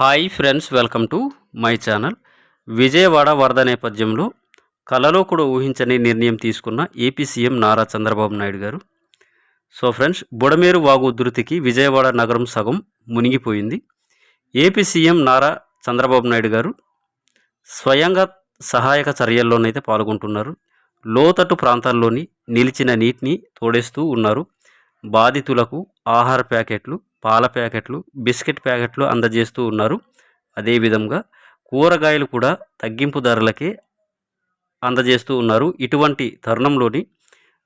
Hi friends welcome to my channel. Vijayawada వరద నేపథ్యంలో కలలో కూడా ఊహించని నిర్ణయం తీసుకున్న AP CM Nara Chandrababu Naidu garu. So friends Budameru వాగు ఉధృతికి విజయవాడ నగరం సగం మునిగిపోయింది. ఏపీ సీఎం నారా చంద్రబాబు నాయుడు గారు స్వయంగా సహాయక చర్యల్లోనైతే పాల్గొంటున్నారు. లోతట్టు ప్రాంతాల్లోని నిలిచిన నీటిని తోడేస్తూ ఉన్నారు. బాధితులకు ఆహార ప్యాకెట్లు పాల ప్యాకెట్లు బిస్కెట్ ప్యాకెట్లు అందజేస్తూ ఉన్నారు. అదేవిధంగా కూరగాయలు కూడా తగ్గింపు ధరలకే అందజేస్తూ ఉన్నారు. ఇటువంటి తరుణంలోని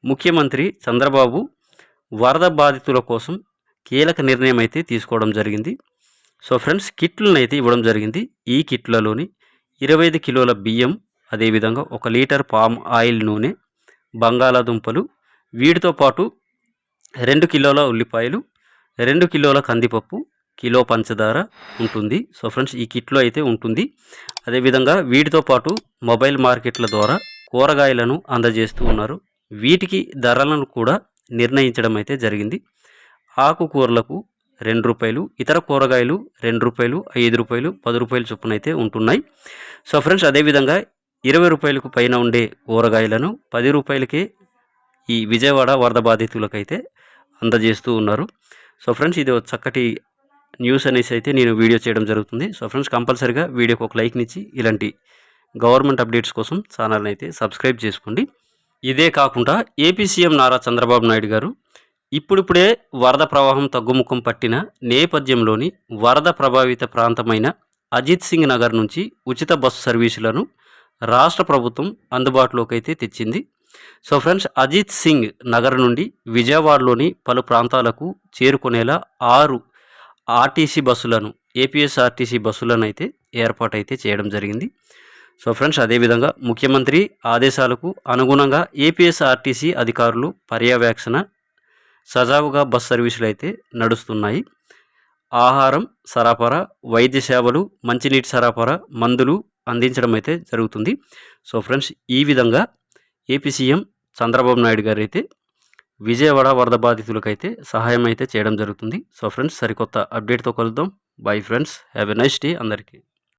ముఖ్యమంత్రి చంద్రబాబు వరద బాధితుల కోసం కీలక నిర్ణయం అయితే తీసుకోవడం జరిగింది. సో ఫ్రెండ్స్ కిట్లను అయితే ఇవ్వడం జరిగింది. ఈ కిట్లలోని ఇరవై ఐదు కిలోల బియ్యం అదేవిధంగా ఒక లీటర్ పామ్ ఆయిల్ నూనె బంగాళాదుంపలు వీటితో పాటు రెండు కిలోల ఉల్లిపాయలు రెండు కిలోల కందిపప్పు కిలో పంచదార ఉంటుంది. సో ఫ్రెండ్స్ ఈ కిట్లో అయితే ఉంటుంది. అదేవిధంగా వీటితో పాటు మొబైల్ మార్కెట్ల ద్వారా కూరగాయలను అందజేస్తూ ఉన్నారు. వీటికి ధరలను కూడా నిర్ణయించడం అయితే జరిగింది. ఆకుకూరలకు రెండు రూపాయలు ఇతర కూరగాయలు రెండు రూపాయలు ఐదు రూపాయలు పది రూపాయలు చొప్పున అయితే ఉంటున్నాయి. సో ఫ్రెండ్స్ అదేవిధంగా ఇరవై రూపాయలకు పైన ఉండే కూరగాయలను పది రూపాయలకే ఈ విజయవాడ వరద బాధితులకైతే అందజేస్తూ ఉన్నారు. సో ఫ్రెండ్స్ ఇది చక్కటి న్యూస్ అనేసి అయితే నేను వీడియో చేయడం జరుగుతుంది. సో ఫ్రెండ్స్ కంపల్సరిగా వీడియోకి ఒక లైక్నిచ్చి ఇలాంటి గవర్నమెంట్ అప్డేట్స్ కోసం ఛానల్ని అయితే సబ్స్క్రైబ్ చేసుకోండి. ఇదే కాకుండా ఏపీ సీఎం నారా చంద్రబాబు నాయుడు గారు ఇప్పుడిప్పుడే వరద ప్రవాహం తగ్గుముఖం పట్టిన నేపథ్యంలోని వరద ప్రభావిత ప్రాంతమైన అజిత్ సింగ్ నగర్ నుంచి ఉచిత బస్సు సర్వీసులను రాష్ట్ర ప్రభుత్వం అందుబాటులోకి అయితే తెచ్చింది. సో ఫ్రెండ్స్ అజిత్ సింగ్ నగర్ నుండి విజయవాడలోని పలు ప్రాంతాలకు చేరుకునేలా ఆరు ఆర్టీసీ బస్సులను ఏపీఎస్ఆర్టీసీ బస్సులను అయితే ఏర్పాటైతే చేయడం జరిగింది. సో ఫ్రెండ్స్ అదేవిధంగా ముఖ్యమంత్రి ఆదేశాలకు అనుగుణంగా ఏపీఎస్ఆర్టీసీ అధికారులు పర్యవేక్షణ సజావుగా బస్ సర్వీసులు అయితే నడుస్తున్నాయి. ఆహారం సరఫరా వైద్య సేవలు మంచినీటి సరఫరా మందులు అందించడం అయితే జరుగుతుంది. సో ఫ్రెండ్స్ ఈ విధంగా ఏపీ సీఎం చంద్రబాబు నాయుడు గారు అయితే విజయవాడ వరద బాధితులకైతే సహాయం అయితే చేయడం జరుగుతుంది. సో ఫ్రెండ్స్ సరికొత్త అప్డేట్తో కలుద్దాం. Bye friends. Have a nice day అందరికీ.